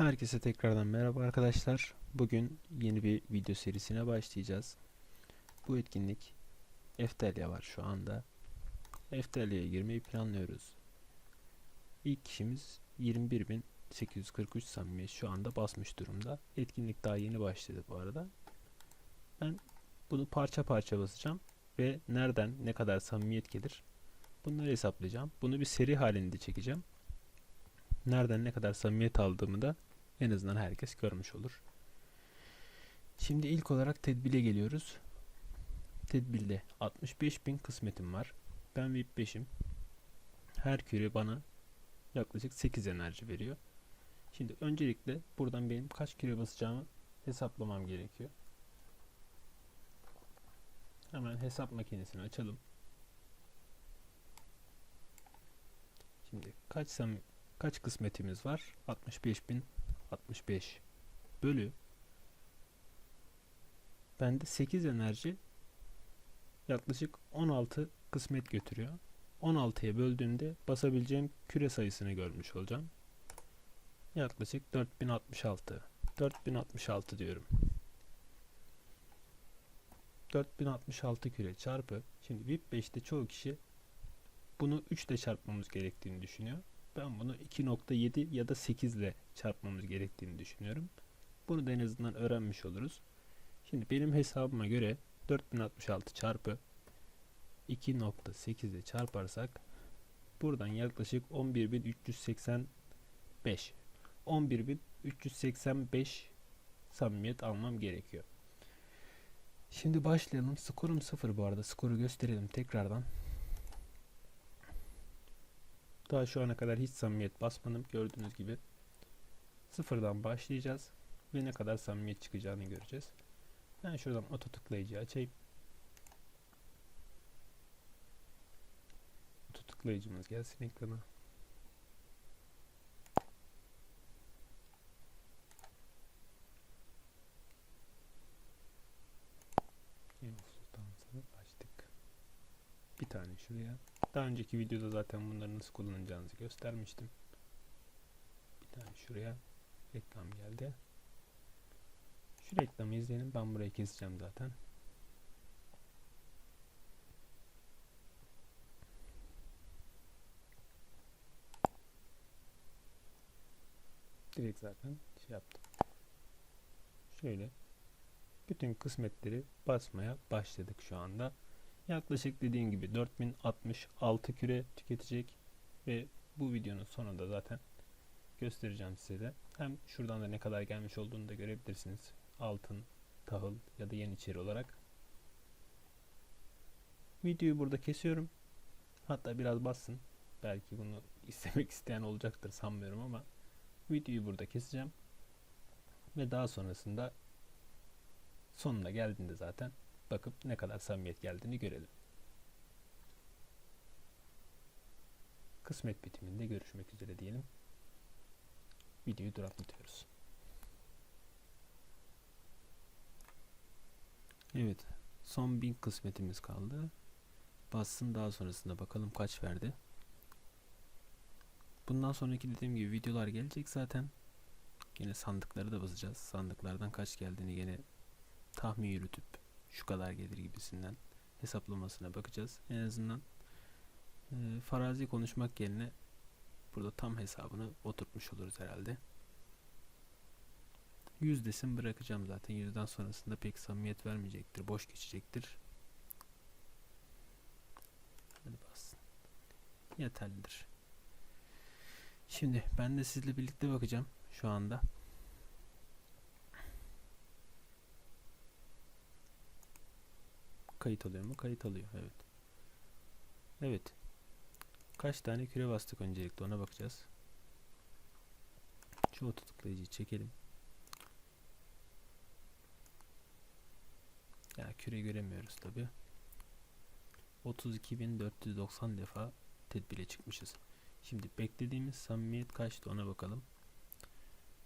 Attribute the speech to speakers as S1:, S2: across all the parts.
S1: Herkese tekrardan merhaba arkadaşlar. Bugün yeni bir video serisine başlayacağız. Bu etkinlik Eftelya var şu anda. Eftelya'ya girmeyi planlıyoruz. İlk kişimiz 21.843 samimiyet şu anda basmış durumda. Etkinlik daha yeni başladı bu arada. Ben bunu parça parça basacağım ve nereden ne kadar samimiyet gelir bunları hesaplayacağım. Bunu bir seri halinde çekeceğim. Nereden ne kadar samimiyet aldığımı da en azından herkes görmüş olur. Şimdi ilk olarak tedbile geliyoruz. Tedbilde 65.000 kısmetim var. Ben VIP 5'im. Her küre bana yaklaşık 8 enerji veriyor. Şimdi öncelikle buradan benim kaç küre basacağımı hesaplamam gerekiyor. Hemen hesap makinesini açalım. Şimdi kaç kaç kısmetimiz var? 65.000 65 bölü bende 8 enerji yaklaşık 16 kısmet götürüyor. 16'ya böldüğümde basabileceğim küre sayısını görmüş olacağım. Yaklaşık 4066. 4066 diyorum. 4066 küre çarpı şimdi VIP 5'te çoğu kişi bunu 3 ile çarpmamız gerektiğini düşünüyor. Ben bunu 2.7 ya da 8 ile çarpmamız gerektiğini düşünüyorum. Bunu da en azından öğrenmiş oluruz. Şimdi benim hesabıma göre 4066 çarpı 2.8 ile çarparsak buradan yaklaşık 11.385 11.385 samimiyet almam gerekiyor. Şimdi başlayalım. Skorum 0 bu arada. Skoru gösterelim tekrardan. Daha şu ana kadar hiç samimiyet basmadım. Gördüğünüz gibi sıfırdan başlayacağız ve ne kadar samimiyet çıkacağını göreceğiz. Ben şuradan oto tıklayıcı açayım. Oto tıklayıcımız gelsin ekrana. Açtık. Bir tane şuraya. Daha önceki videoda zaten bunları nasıl kullanacağınızı göstermiştim. Bir tane şuraya reklam geldi. Şu reklamı izleyelim. Ben burayı keseceğim zaten. Direkt zaten şey yaptım. Şöyle bütün kısmetleri basmaya başladık şu anda. Yaklaşık dediğim gibi 4066 küre tüketecek ve bu videonun sonunda zaten göstereceğim size de. Hem şuradan da ne kadar gelmiş olduğunu da görebilirsiniz. Altın, tahıl ya da yeniçeri olarak. Videoyu burada kesiyorum. Hatta biraz bassın. Belki bunu istemek isteyen olacaktır sanmıyorum ama videoyu burada keseceğim. Ve daha sonrasında sonuna geldiğinde zaten bakıp ne kadar samimiyet geldiğini görelim. Kısmet bitiminde görüşmek üzere diyelim. Videoyu duraklatıyoruz. Evet. Son bin kısmetimiz kaldı. Bassın daha sonrasında bakalım kaç verdi. Bundan sonraki dediğim gibi videolar gelecek zaten. Yine sandıkları da basacağız. Sandıklardan kaç geldiğini yine tahmin yürütüp şu kadar gelir gibisinden hesaplamasına bakacağız. En azından e, farazi konuşmak yerine burada tam hesabını oturtmuş oluruz herhalde. Yüzdesin bırakacağım zaten. Yüzden sonrasında pek samimiyet vermeyecektir. Boş geçecektir. Hadi bassın. Yeterlidir. Şimdi ben de sizle birlikte bakacağım şu anda. Kayıt alıyor mu? Kayıt alıyor. Evet. Evet. Kaç tane küre bastık öncelikle ona bakacağız. Şu oto tıklayıcıyı çekelim. Ya küre göremiyoruz tabi. 32.490 defa tedbire çıkmışız. Şimdi beklediğimiz samimiyet kaçtı ona bakalım.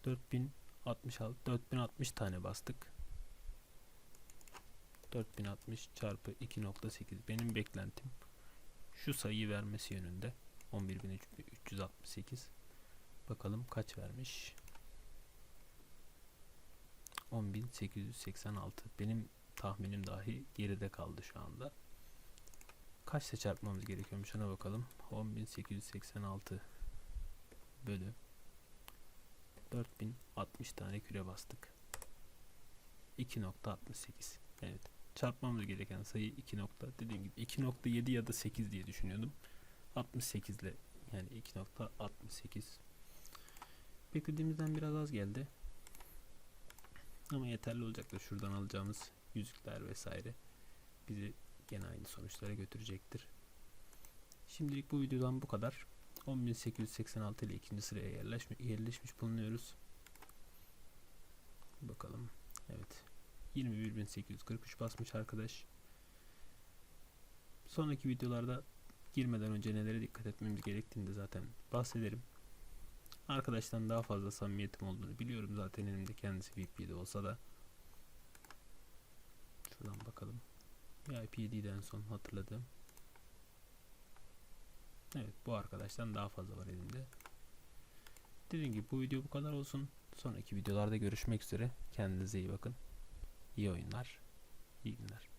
S1: 4066 4060 tane bastık. 4060 çarpı 2.8 benim beklentim şu sayıyı vermesi yönünde 11.368 bakalım kaç vermiş 10.886. Benim tahminim dahi geride kaldı şu anda. Kaçta çarpmamız gerekiyormuş ona bakalım. 10.886 bölü 4060 tane küre bastık. 2.68. Evet. Çarpmamız gereken sayı 2 nokta dediğim gibi 2.7 ya da 8 diye düşünüyordum. 68 ile yani 2.68 beklediğimizden biraz az geldi. Ama yeterli olacaktır. Şuradan alacağımız yüzükler vesaire bizi gene aynı sonuçlara götürecektir. Şimdilik bu videodan bu kadar. 10.886 ile ikinci sıraya yerleşmiş, yerleşmiş bulunuyoruz. Bakalım. Evet. 21.843 basmış arkadaş. Sonraki videolarda girmeden önce nelere dikkat etmemiz gerektiğini de zaten bahsederim. Arkadaştan daha fazla samimiyetim olduğunu biliyorum zaten elimde kendisi VIP'de olsa da. Şuradan bakalım. VIP'deydi en son hatırladığım. Evet bu arkadaştan daha fazla var elimde. Dediğim gibi bu video bu kadar olsun. Sonraki videolarda görüşmek üzere. Kendinize iyi bakın. İyi oyunlar. İyi günler.